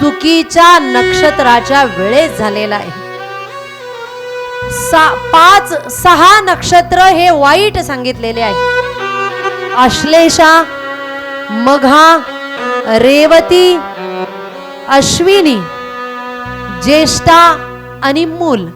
चुकीच्या नक्षत्राच्या वेळेस झालेला आहे. सा पाच सहा नक्षत्र हे वाईट सांगितलेले आहे. आश्लेषा मघा रेवती अश्विनी ज्येष्ठा आणि मूल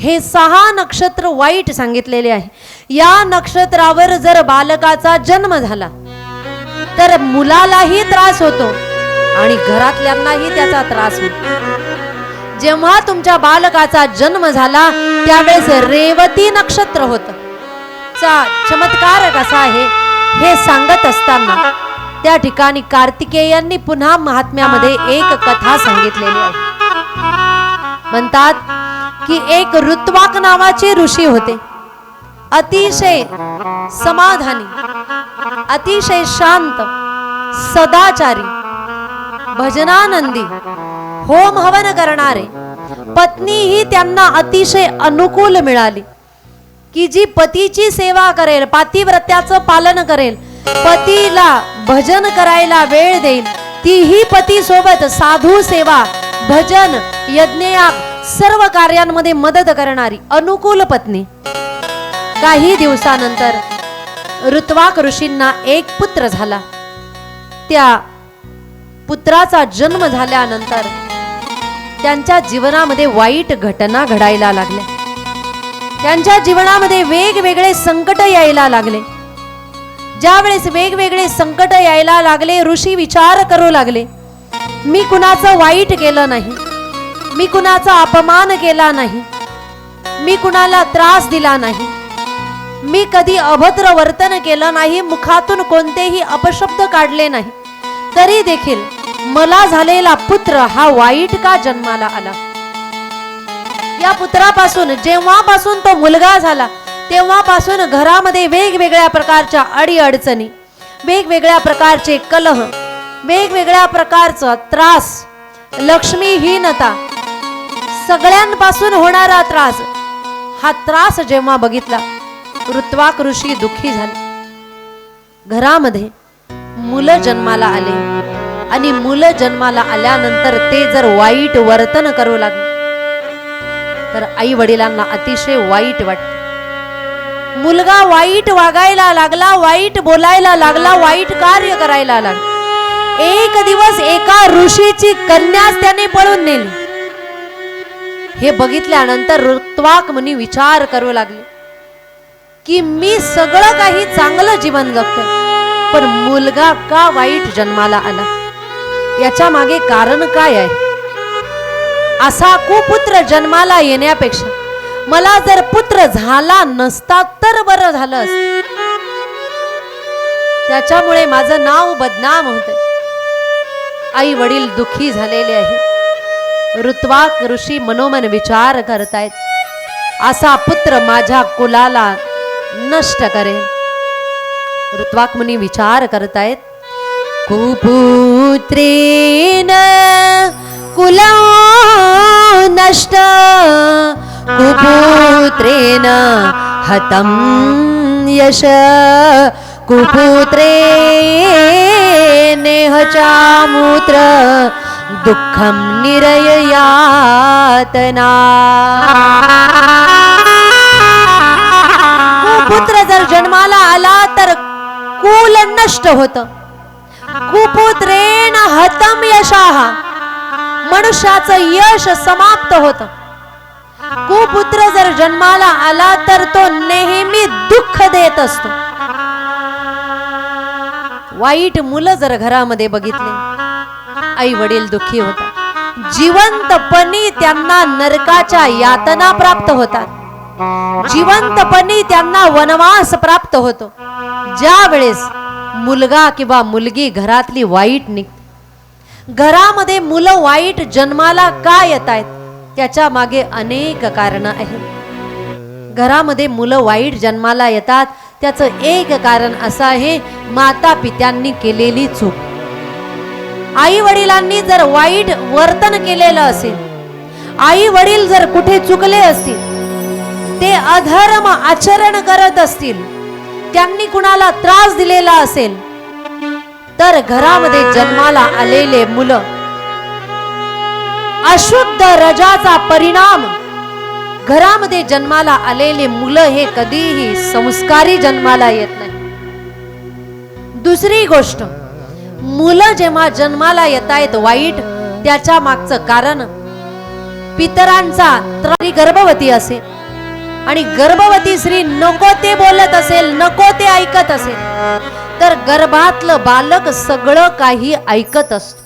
हे सहा नक्षत्र वाईट सांगितलेले आहे. या नक्षत्रावर जर बालकाचा जन्म झाला तर मुलालाही त्रास होतो. आणि घरातल्यांनाही त्याचा त्रास होतो. जेव्हा तुमच्या बालकाचा जन्म झाला त्यावेळेस रेवती नक्षत्र होत. चमत्कार कसा आहे हे सांगत असताना त्या ठिकाणी कार्तिकेयांनी पुन्हा महात्म्यामध्ये एक कथा सांगितलेली आहे. म्हणतात की एक ऋत्वाक नावाचे ऋषी होते. अतिशय समाधानी अतिशय शांत सदाचारी भजनानंदी. होम हवन करणारे. पत्नी ही त्यांना अतिशय अनुकूल मिळाली. की जी पतीची सेवा करेल पातिव्रत्याचं पालन करेल पतीला भजन करायला वेळ देईल तीही पती सोबत साधू सेवा भजन यज्ञया सर्व कार्यांमध्ये मदत करणारी अनुकूल पत्नी. काही दिवसानंतर ऋत्वाक ऋषींना एक पुत्र झाला. त्या पुत्राचा जन्म झाल्यानंतर त्यांच्या जीवनामध्ये वाईट घटना घडायला लागल्या. त्यांच्या जीवनामध्ये वेगवेगळे संकट यायला लागले. ज्यावेळेस वेगवेगळे संकट यायला लागले ऋषी विचार करू लागले मी कुणाचं वाईट केलं नाही मी कुणाचा अपमान केला नाही मी कुणाला त्रास दिला नाही मी कधी अभद्र वर्तन केलं नाही मुखातून कोणतेही अपशब्द काढले नाही तरी देखील मला झालेला पुत्र हा वाईट का जन्माला आला? या पुत्रापासून जेव्हापासून तो मुलगा झाला तेव्हापासून घरामध्ये वेगवेगळ्या प्रकारच्या अडीअडचणी वेगवेगळ्या प्रकारचे कलह वेगवेगळ्या प्रकारचा त्रास लक्ष्मीहीनता सगळ्यांपासून होणारा त्रास हा त्रास जेव्हा बघितला ऋत्वाक ऋषी दुःखी झाले. घरामध्ये मुलं जन्माला आले. आणि मुलं जन्माला आल्यानंतर ते जर वाईट वर्तन करू लागले तर आई वडिलांना अतिशय वाईट वाटत. मुलगा वाईट वागायला लागला वाईट बोलायला लागला वाईट कार्य करायला लागला. एक दिवस एका ऋषीची कन्यास त्याने पळून नेली. हे बघितल्यानंतर ऋत्वाक मुनी विचार करू लागले की मी सगळं काही चांगलं जीवन जगतोय पण मुलगा का वाईट जन्माला आला? याच्या मागे कारण काय आहे? असा कुपुत्र जन्माला येण्यापेक्षा मला जर पुत्र झाला नसता तर बरं झालं त्याच्यामुळे माझं नाव बदनाम होते. आई वडील दुखी झालेले आहे. ऋत्वाक ऋषी मनोमन विचार करतायत. असा पुत्र माझ्या कुलाला नष्ट करेल ऋत्वाक मुनी विचार करतायत. कुपुत्रेन कुला नष्ट। कुपुत्रेन हतं यश। कुपुत्रे नेहचामूत्र दुःखं निरययातना। कुपुत्र जर जन्माला आला तर कुल नष्ट होतं। कुपुत्रेण हतम यशाह मनुष्याचं यश समाप्त होत. कुपुत्र जर जन्माला आला तर तो नेहमी दुःख देत असतो. वाईट मुलं जर घरामध्ये बघितले आई वडील दुःखी होतात. जिवंतपणी त्यांना नरकाच्या यातना प्राप्त होतात. जिवंतपणी त्यांना वनवास प्राप्त होतो. ज्या वेळेस मुलगा किंवा मुलगी घरातली वाईट निघते घरामध्ये मुलं वाईट जन्माला का येत आहेत त्याच्यामागे अनेक कारण आहेत. घरामध्ये मुलं वाईट जन्माला येतात त्याचं एक कारण असं आहे माता पित्यांनी केलेली चूक. आई वडिलांनी जर वाईट वर्तन केलेलं असेल आई वडील जर कुठे चुकले असतील ते अधर्म आचरण करत असतील त्यांनी कुणाला त्रास दिलेला असेल तर घरामध्ये जन्माला आलेले मुलं. अशुद्ध रजाचा परिणाम घरामध्ये जन्माला आलेले मुलं हे कधीही संस्कारी जन्माला येत नाही. दुसरी गोष्ट मुलं जेव्हा जन्माला येत आहेत वाईट त्याच्या मागचं कारण पितरांचा त्रारी गर्भवती असेल. आणि गर्भवती स्त्री नको ते बोलत असेल नको ते ऐकत असेल तर गर्भातलं बालक सगळं काही ऐकत असत.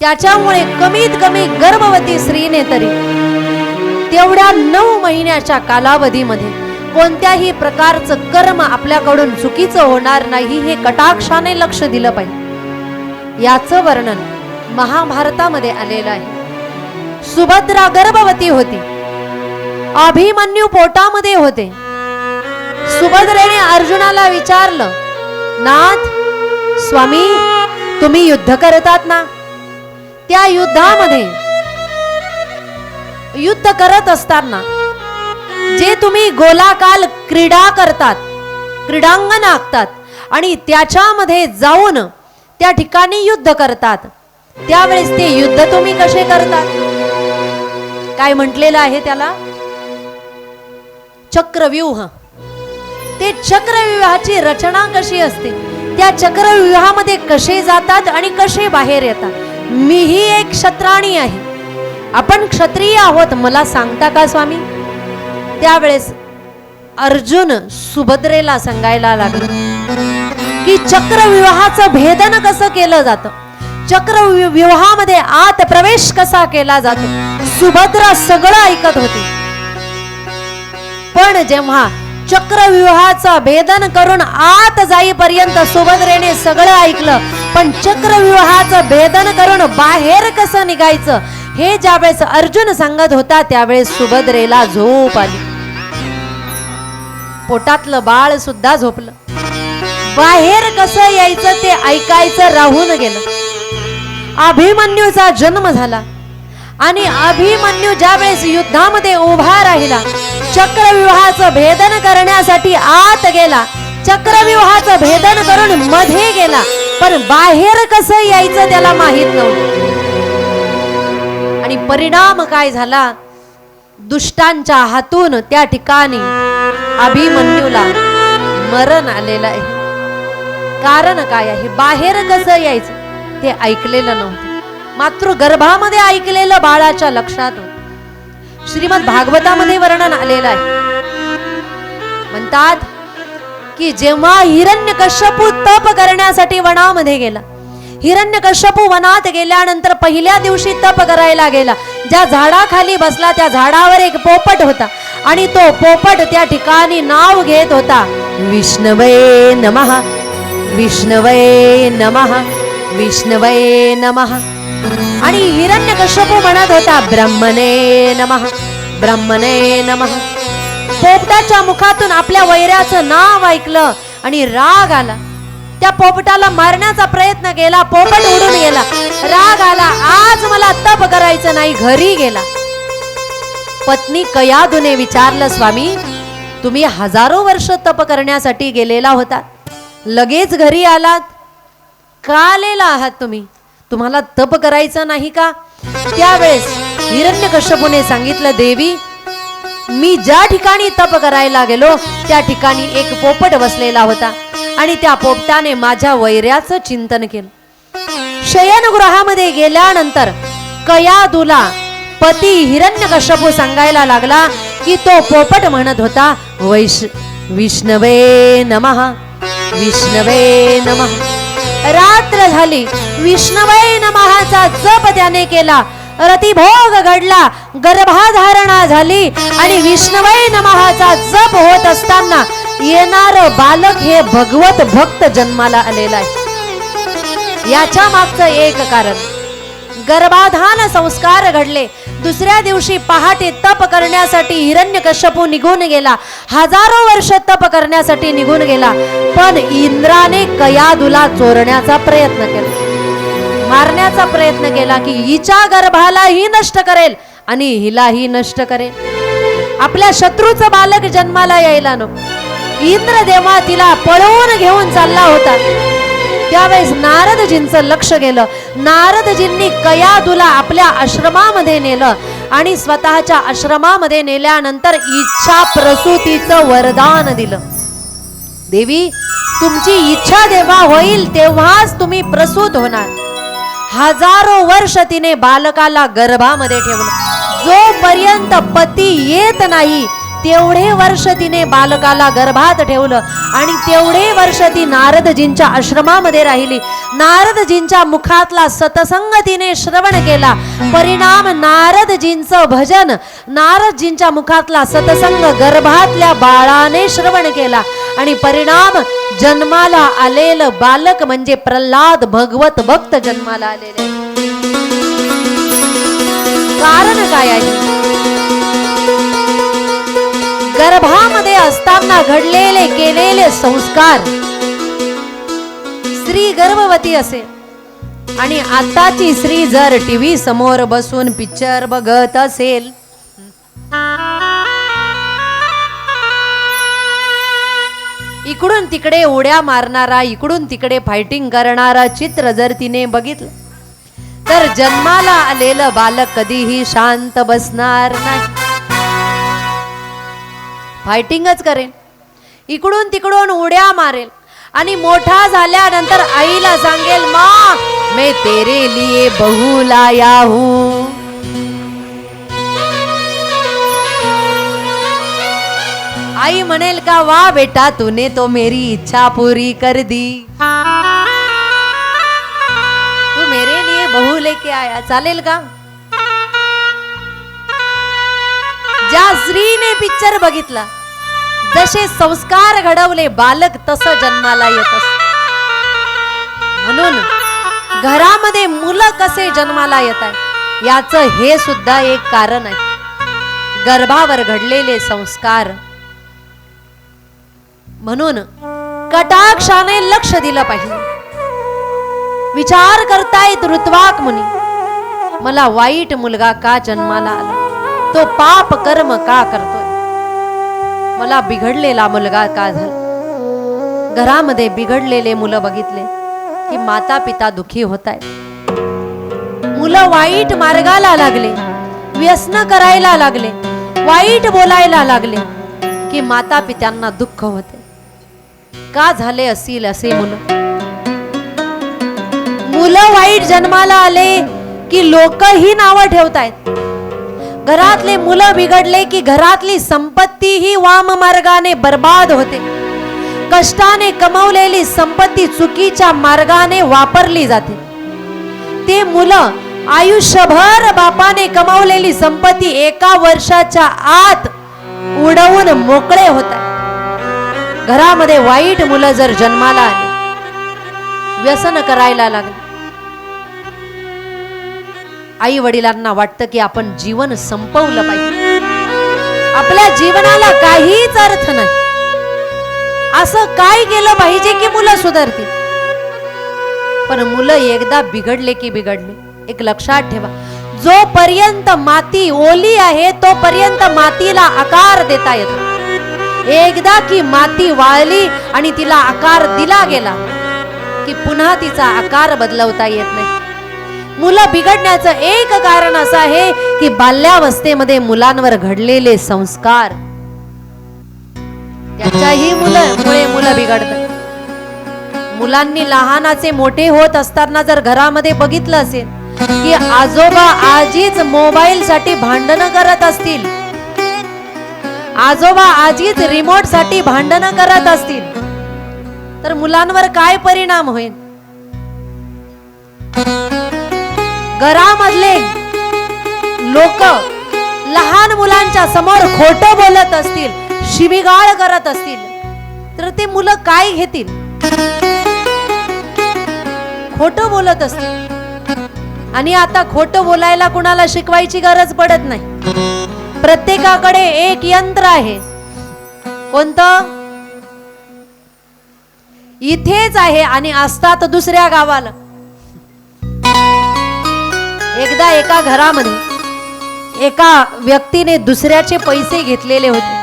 त्याच्यामुळे कमीत कमी गर्भवती स्त्रीने तरी तेवढ्या नऊ महिन्याच्या कालावधीमध्ये कोणत्याही प्रकारचं कर्म आपल्याकडून चुकीचं होणार नाही हे कटाक्षाने लक्ष दिलं पाहिजे. याचं वर्णन महाभारतामध्ये आलेलं आहे. सुभद्रा गर्भवती होती. अभिमन्यू पोटामध्ये होते. सुभद्रेने अर्जुनाला विचारलं नाथ स्वामी तुम्ही युद्ध करतात ना? त्या युद्धामध्ये युद्ध करत असताना जे तुम्ही गोलाकाल क्रीडा करतात क्रीडांगण आखतात आणि त्याच्यामध्ये जाऊन त्या ठिकाणी युद्ध करतात त्यावेळेस ते युद्ध तुम्ही कसे करतात? काय म्हटलेलं आहे त्याला? चक्रव्यूह. ते चक्रव्यूहाची रचना कशी असते? त्या चक्रव्यूहामध्ये कसे जातात आणि कसे बाहेर येतात? मीही एक क्षत्राणी आहे. आपण क्षत्रिय आहोत मला सांगता का स्वामी? त्यावेळेस अर्जुन सुभद्रेला सांगायला लागला की चक्रविवाहाचं भेदन कसं केलं जातं? चक्रविवाहामध्ये आत प्रवेश कसा केला जातो? सुभद्रा सगळं ऐकत होती. पण जेव्हा चक्रव्यूहाचा भेदन करून आत जाईपर्यंत सुभद्रेने सगळं ऐकलं पण चक्रव्यूहाचं भेदन करून बाहेर कसं निघायचं हे ज्यावेळेस अर्जुन सांगत होता त्यावेळेस सुभद्रेला झोप आली. पोटातलं बाळ सुद्धा झोपलं. बाहेर कसं यायचं ते ऐकायचं राहून गेलं. अभिमन्यूचा जन्म झाला. आणि अभिमन्यू ज्यावेळेस युद्धामध्ये उभा राहिला चक्रव्यूहाचं भेदन करण्यासाठी आत गेला चक्रव्यूहाचं भेदन करून मध्ये गेला पण बाहेर कसं यायचं त्याला माहीत नव्हतं. आणि परिणाम काय झाला? दुष्टांच्या हातून त्या ठिकाणी अभिमन्यूला मरण आलेलं आहे. कारण काय आहे? बाहेर कसं यायचं? ते ऐकलेलं नव्हतं. मात्र गर्भामध्ये ऐकलेलं बाळाच्या लक्षात होत. श्रीमद भागवतामध्ये वर्णन आलेलं आहे. म्हणतात की जेव्हा हिरण्य कश्यपू तप करण्यासाठी वनामध्ये गेला हिरण्य कश्यपू वनात गेल्यानंतर पहिल्या दिवशी तप करायला गेला. ज्या झाडाखाली बसला त्या झाडावर एक पोपट होता आणि तो पोपट त्या ठिकाणी नाव घेत होता. विष्णवे नमः. विष्णवे नमः. विष्णवे नमः. आणि हिरण्य कश्यपू म्हणत होता ब्रह्मने नमः ब्रह्मने नम. पोपटाच्या मुखातून आपल्या वैऱ्याचं नाव ऐकलं आणि राग आला. त्या पोपटाला मारण्याचा प्रयत्न केला पोपट उडून गेला. राग आला आज मला तप करायचं नाही घरी गेला. पत्नी कयादूने विचारलं स्वामी तुम्ही हजारो वर्ष तप करण्यासाठी गेलेला होता लगेच घरी आलात. का आलेला आहात तुम्ही? तुम्हाला तप करायचं नाही का? त्यावेळेस हिरण्यकश्यपूने सांगितलं देवी मी ज्या ठिकाणी तप करायला गेलो त्या ठिकाणी एक पोपट बसलेला होता आणि त्या पोपटाने माझ्या वैऱ्याचं चिंतन केलं. शयनगृहामध्ये गेल्यानंतर कयादूला पती हिरण्यकश्यपू सांगायला लागला की तो पोपट म्हणत होता वैश विष्णवे नमः विष्णवे नमः. रात्र झाली. विष्णवय नमहाचा जप त्याने केला. रतिभोग घडला. गर्भाधारणा झाली आणि विष्णवय नमहाचा जप होत असताना येणार बालक हे भगवत भक्त जन्माला आलेला आहे. याच्या मागचं एक कारण गर्भाधान संस्कार घडले. दुसऱ्या दिवशी पहाटे तप करण्यासाठी हिरण्यकश्यपू निघून गेला. हजारो वर्ष तप करण्यासाठी निघून गेला. पण इंद्राने कयादूला चोरण्याचा प्रयत्न केला. मारण्याचा प्रयत्न केला की हिच्या गर्भालाही नष्ट करेल आणि हिलाही नष्ट करेल. आपल्या शत्रूचं बालक जन्माला यायला नको. इंद्र देवा तिला पळवून घेऊन चालला होता. त्यावेळेस नारदजींचं लक्ष गेलं. नारदजींनी कयादूला आपल्या आश्रमामध्ये नेलं आणि स्वतःच्या आश्रमामध्ये नेल्यानंतर इच्छा प्रसूतीचं वरदान दिलं. देवी तुमची इच्छा जेव्हा होईल तेव्हाच तुम्ही प्रसूत होणार. हजारो वर्ष तिने बालकाला गर्भामध्ये ठेवलं. जोपर्यंत पती येत नाही तेवढे वर्ष तिने बालकाला गर्भात ठेवलं आणि तेवढे वर्ष ती नारदजींच्या आश्रमामध्ये राहिली. नारदजींच्या मुखातला सतसंग तिने श्रवण केला. परिणाम नारदजींचं भजन नारदजींच्या मुखातला सतसंग गर्भातल्या बाळाने श्रवण केला आणि परिणाम जन्माला आलेलं बालक म्हणजे प्रल्हाद भगवत भक्त जन्माला आलेले. कारण काय आहे? गर्भामध्ये असताना घडलेले केलेले संस्कार. स्त्री गर्भवती असेल आणि आताची स्त्री जर टीव्ही समोर बसून पिक्चर बघत असेल. इकडून तिकडे उड्या मारणारा इकडून तिकडे फायटिंग करणारा चित्र जर तिने बघितलं तर जन्माला आलेलं बालक कधीही शांत बसणार नाही. फायटिंगच करेल इकडून तिकडून उड्या मारेल. आणि मोठा झाल्यानंतर आईला सांगेल मा मैं तेरे लिए बहू लाया हूं. आई म्हणेल का वा बेटा तूने तो मेरी इच्छा पूरी कर दी. तू मेरे लिए बहू लेके आया चालेल का? ज्या स्त्रीने पिक्चर बघितला जसे संस्कार घडवले बालक तसं जन्माला येत असत म्हणून घरामध्ये मुलं कसे जन्माला येत आहे याचं हे सुद्धा एक कारण आहे. गर्भावर घडलेले संस्कार. म्हणून कटाक्षाने लक्ष दिलं पाहिजे. विचार करतायत ऋत्वाक मुनी मला वाईट मुलगा का जन्माला आला? तो पाप कर्म का करतोय? मला बिघडलेला मुलगा का झाला? घरामध्ये बिघडलेले मुलं बघितले की माता पिता दुखी होत आहेत मुलं वाईट मार्गाला लागले व्यसन करायला लागले वाईट बोलायला लागले की माता पित्यांना दुःख होते का झाले असतील असे मुलं? मुलं वाईट जन्माला आले की लोक ही नावं ठेवतायत. घरातले मुलं बिघडले की घरातली संपत्ती ही वाम मार्गाने बर्बाद होते. कष्टाने कमवलेली संपत्ती चुकीच्या मार्गाने वापरली जाते. ते मुलं आयुष्यभर बापाने कमवलेली संपत्ती एका वर्षाच्या आत उडवून मोकळे होत घरामध्ये वाईट मुलं जर जन्माला आले व्यसन करायला लागले आई वडिलांना वाटतं की आपण जीवन संपवलं पाहिजे. आपल्या जीवनाला काहीच अर्थ नाही. असं काय केलं पाहिजे की मुलं सुधारतील? पण मुलं एकदा बिघडले की बिघडले. एक लक्षात ठेवा. जोपर्यंत माती ओली आहे तोपर्यंत मातीला आकार देता येतो एकदा की माती वाळली आणि तिला आकार दिला गेला की पुन्हा तिचा आकार बदलवता येत नाही. मुलं बिघडण्याचं एक कारण असं आहे की बाल्यावस्थेमध्ये मुलांवर घडलेले संस्कार. त्याच्याही मुलं मुळे मुलं बिघडतात. मुलांनी लहानाचे मोठे होत असताना जर घरामध्ये बघितलं असेल की आजोबा आजीच मोबाईल साठी भांडणं करत असतील. आजोबा आजीच रिमोटसाठी भांडणं करत असतील. तर मुलांवर काय परिणाम होईल? घरामधले लोक लहान मुलांच्या समोर खोट बोलत असतील शिबिगाळ करत असतील तर ते मुलं काय घेतील? खोट बोलत असतील. आणि आता खोट बोलायला कुणाला शिकवायची गरज पडत नाही. प्रत्येकाकडे एक यंत्र आहे. कोणतं? इथेच आहे आणि असतात दुसऱ्या गावाला. एकदा एका घरामध्ये एका व्यक्तीने दुसऱ्याचे पैसे घेतलेले होते.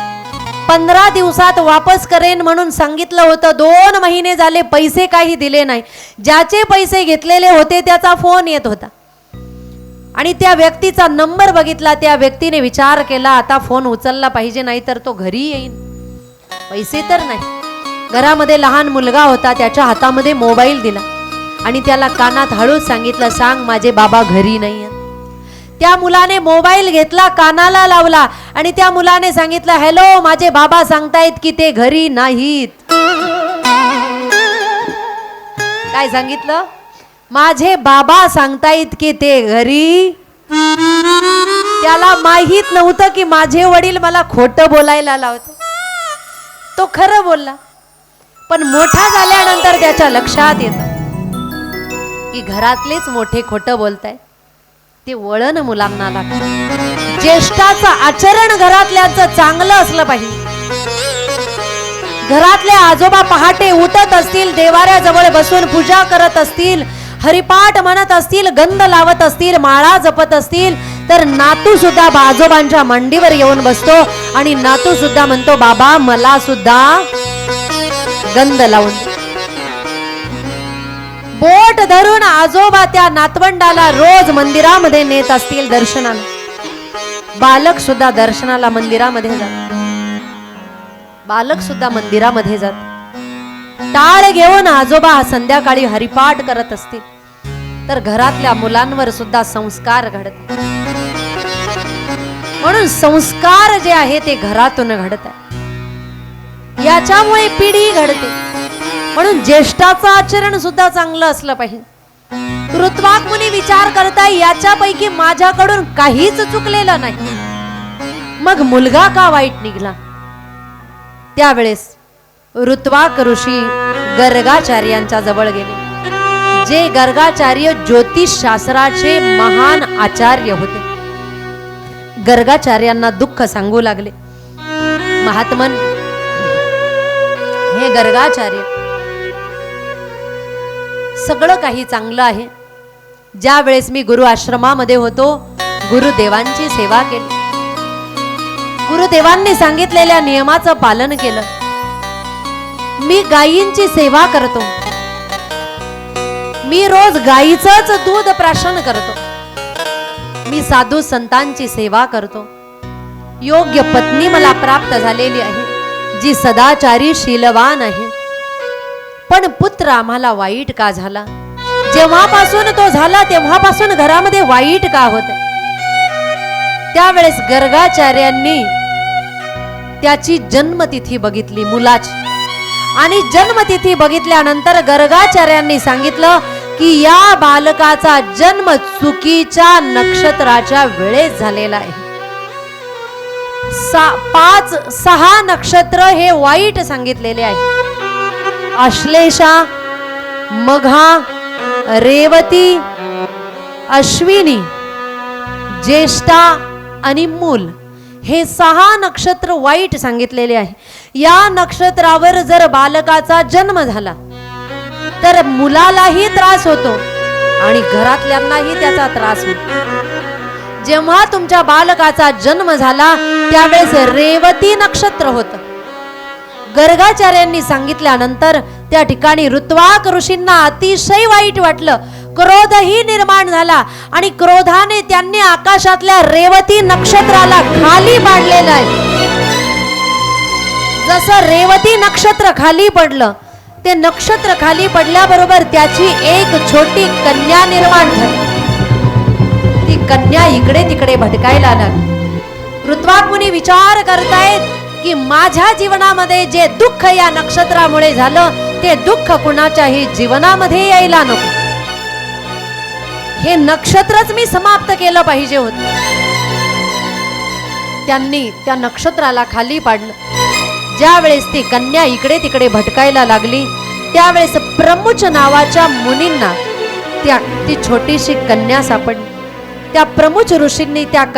पंधरा दिवसात वापस करेन म्हणून सांगितलं होतं. दोन महिने झाले पैसे काही दिले नाही. ज्याचे पैसे घेतलेले होते त्याचा फोन येत होता. आणि त्या व्यक्तीचा नंबर बघितला. त्या व्यक्तीने विचार केला आता फोन उचलला पाहिजे नाही तर तो घरी येईन. पैसे तर नाही. घरामध्ये लहान मुलगा होता त्याच्या हातामध्ये मोबाईल दिला. आणि त्याला कानात हळूच सांगितलं सांग माझे बाबा घरी नाही आहेत त्या मुलाने मोबाईल घेतला कानाला लावला आणि त्या मुलाने सांगितलं हॅलो माझे बाबा सांगतायत की ते घरी नाहीत. काय सांगितलं? माझे बाबा सांगतायत की ते घरी त्याला माहीत नव्हतं की माझे वडील मला खोटं बोलायला लावतो तो खरं बोलला. पण मोठा झाल्यानंतर त्याच्या लक्षात येतं. की घरातलेच मोठे खोटं बोलताय. ते वळण मुलांना लागतं. ज्येष्ठाचं आचरण घरातल्याचं चांगलं असलं पाहिजे. घरातले आजोबा पहाटे उठत असतील देवाऱ्याजवळ बसून पूजा करत असतील हरिपाठ म्हणत असतील गंध लावत असतील माळा जपत असतील तर नातू सुद्धा आजोबांच्या मांडीवर येऊन बसतो आणि नातू सुद्धा म्हणतो बाबा मला सुद्धा गंध लावून दे." बोट धरून आजोबा त्या नातवंडाला रोज मंदिरामध्ये नेत असतील दर्शनाला. बालक सुद्धा दर्शनाला मंदिरामध्ये जात. बालक सुद्धा मंदिरामध्ये जात. टाळ घेऊन आजोबा संध्याकाळी हरिपाठ करत असतील. तर घरातल्या मुलांवर सुद्धा संस्कार घडत म्हणून संस्कार जे आहे ते घरातून घडत आहे याच्यामुळे पिढी घडते. म्हणून ज्येष्ठाचं आचरण सुद्धा चांगलं असलं पाहिजे. ऋत्वाक मुनी विचार करताय याच्यापैकी माझ्याकडून काहीच चुकलेलं नाही. मग मुलगा का वाईट निघला? त्यावेळेस ऋत्वाक ऋषी गर्गाचार्यांच्या जवळ गेले. जे गर्गाचार्य ज्योतिष शास्त्राचे महान आचार्य होते. गर्गाचार्यांना दुःख सांगू लागले. महात्मन हे गर्गाचार्य सगळं काही चांगलं आहे. ज्या वेळेस मी गुरु आश्रमामध्ये होतो गुरुदेवांची सेवा केली. गुरुदेवांनी सांगितलेल्या नियमाचं पालन केलं. मी गायींची सेवा करतो. मी रोज गायीचंच दूध प्राशन करतो. मी साधू संतांची सेवा करतो. योग्य पत्नी मला प्राप्त झालेली आहे जी सदाचारी शीलवान आहे. पण पुत्र आम्हाला वाईट का झाला? जेव्हापासून तो झाला तेव्हापासून घरामध्ये वाईट का होत? त्यावेळेस गर्गाचार्यांनी त्याची जन्मतिथी बघितली मुलाची. आणि जन्मतिथी बघितल्यानंतर गर्गाचार्यांनी सांगितलं की या बालकाचा जन्म चुकीच्या नक्षत्राच्या वेळेस झालेला आहे. सा पाच सहा नक्षत्र हे वाईट सांगितलेले आहे. आश्लेषा मघा रेवती अश्विनी ज्येष्ठा आणि मूल हे सहा नक्षत्र वाईट सांगितलेले आहे. या नक्षत्रावर जर बालकाचा जन्म झाला तर मुलालाही त्रास होतो आणि घरातल्यांनाही त्याचा त्रास होतो. जेव्हा तुमच्या बालकाचा जन्म झाला त्यावेळेस रेवती नक्षत्र होतं. गर्गाचार्यांनी सांगितल्यानंतर त्या ठिकाणी ऋत्वाक ऋषींना अतिशय वाईट वाटलं. क्रोधही निर्माण झाला आणि क्रोधाने त्यांनी आकाशातल्या रेवती नक्षत्राला खाली पाडलेलं आहे. जसं रेवती नक्षत्र खाली पडलं ते नक्षत्र खाली पडल्याबरोबर त्याची एक छोटी कन्या निर्माण झाली. ती कन्या इकडे तिकडे भटकायला लागली. ऋत्वाकुनी विचार करतायत की माझ्या जीवनामध्ये जे दुःख या नक्षत्रामुळे झालं ते दुःख कुणाच्याही जीवनामध्ये यायला नको. हे नक्षत्रच मी समाप्त केलं पाहिजे होत. त्यांनी त्या नक्षत्राला खाली पाडलं. ज्यावेळेस ती कन्या इकडे तिकडे भटकायला लागली त्यावेळेस प्रमुच नावाच्या मुनींना त्या ती छोटीशी कन्या सापडली. त्या प्रमुच ऋषींनी त्या